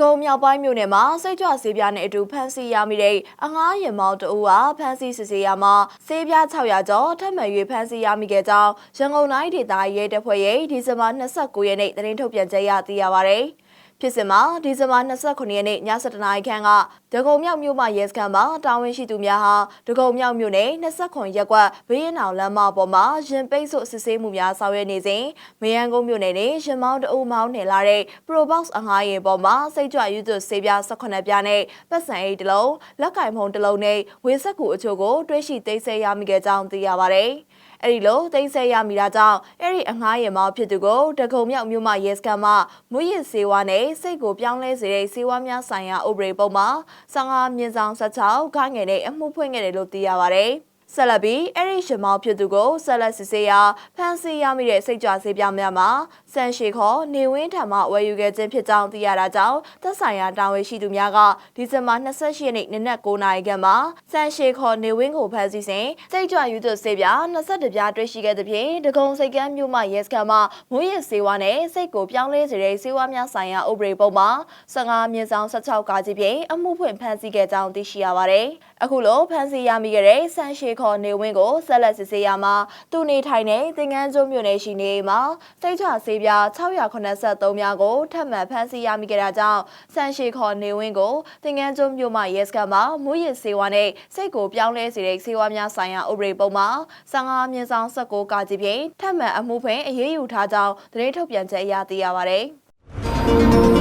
ကုံမြောက်ပိုင်းမြို့နယ်မှာစိတ်ကြွဆေးပြားနဲ့အတူဖမ်းဆီးရမိတဲ့အငားရင်မောင်တအူကဖမ်းဆီးစစ်ဆေးရမှာဆေးပြား600ကျော်ထပ်မံ၍ဖမ်းဆီးရမိခဲ့ကြောင်းရန်ကုန်တိုင်းဒေသရဲတပ်ဖွဲ့ရဲ့ဒီဇင်ဘာ29ရက်နေ့သတင်းထုတ်ပြန်ချက်အရသိရပါဗျ။ ဖြစ်စဉ်မှာဒီဇင်ဘာ29ရက်နေ့ည7:00နာရီခန့်ကဒဂုံမြောက်မြို့မှာရဲစခန်းမှာတာဝန်ရှိသူများဟာဒဂုံမြောက်မြို့နယ်29ရက်ကွက်ဘေးရင်အောင်လမ်းမပေါ်မှာရင်ပိတ်ဆို့စစ်ဆေးမှုများဆောင်ရွက်နေစဉ်မယန်းကုန်းမြို့နယ်နဲ့ရင်မောင်းတအုံမောင်းနယ်လာတဲ့ Probox အငားရင်ပေါ်မှာစိတ်ကြွယူသွဆေးပြား18ပြားနဲ့ပတ်စံအိတ်တစ်လုံးလက်ကင်ဖုံးတစ်လုံးနဲ့ဝေဆက်ကူအချို့ကိုတွဲရှိသိမ်းဆည်းရမိခဲ့ကြောင်းသိရပါတယ်။ အဲ့ဒီလိုသိမ်းဆည်းရမိတာကြောင့်အဲ့ဒီအငားရင်မောင်းဖြစ်သူကိုဒဂုံမြောက်မြို့မှာရဲစခန်းမှာမွေးရစေဝါနဲ့စိတ်ကိုပြောင်းလဲစေတဲ့စေဝါများဆိုင်ရာဥပဒေပုံမှာ15မြင်းဆောင်16ခိုင်းငယ်နဲ့အမှုဖွင့်ခဲ့တယ်လို့သိရပါတယ်။ဆက်လက်ပြီးအဲ့ဒီရှင်မောင်ဖြစ်သူကိုဆက်လက်စစ်ဆေးရာဖမ်းဆီးရမိတဲ့စိတ်ကြွဆေးပြားများမှာစံရှိခေါ်နေဝင်းထံမှဝယ်ယူခဲ့ခြင်းဖြစ်ကြောင်းသိရတာကြောင့်သက်ဆိုင်ရာတာဝန်ရှိသူများကဒီဇင်ဘာ28ရက်နေ့နနက်9:00နာရီခန့်မှာစံရှိခေါ်နေဝင်းကိုဖမ်းဆီးစဉ်စိတ်ကြွယူသွဆေးပြား22ပြားတွေ့ရှိခဲ့သဖြင့်ဒဂုံစိတ်ကမ်းမြို့မှရဲစခန်းမှမွေးရစေဝါနဲ့စိတ်ကိုပြောင်းလဲစေတဲ့စေဝါများဆိုင်ရာဥပဒေပုံမှာ15မြင်းဆောင်16ကားကြီးဖြင့်အမှုဖွင့်ဖမ်းဆီးခဲ့ကြောင်းသိရှိရပါတယ်။အခုလိုဖမ်းဆီးရမိခဲ့တဲ့စံရှိခေါ်နေဝင်းကိုဆက်လက်စစ်ဆေးရမှာသူနေထိုင်တဲ့သင်္ကန်းကျွန်းမြို့နယ်ရှိနေမှာစိတ်ချဆေးပြား683များကိုထပ်မံဖမ်းဆီးရမိခဲ့တာကြောင့်စံရှိခေါ်နေဝင်းကိုသင်္ကန်းကျွန်းမြို့မှရဲစခန်းမှာမူရစ်ဆေးဝါးနဲ့စိတ်ကိုပြောင်းလဲစေတဲ့ဆေးဝါးများဆိုင်ရာဥပဒေပုံမှာ15မြင်းဆောင်19ကာကြီးဖြင့်ထပ်မံအမှုဖွင့်အရေးယူထားကြောင်းသတင်းထုတ်ပြန်ချက်အရသိရပါဗျ။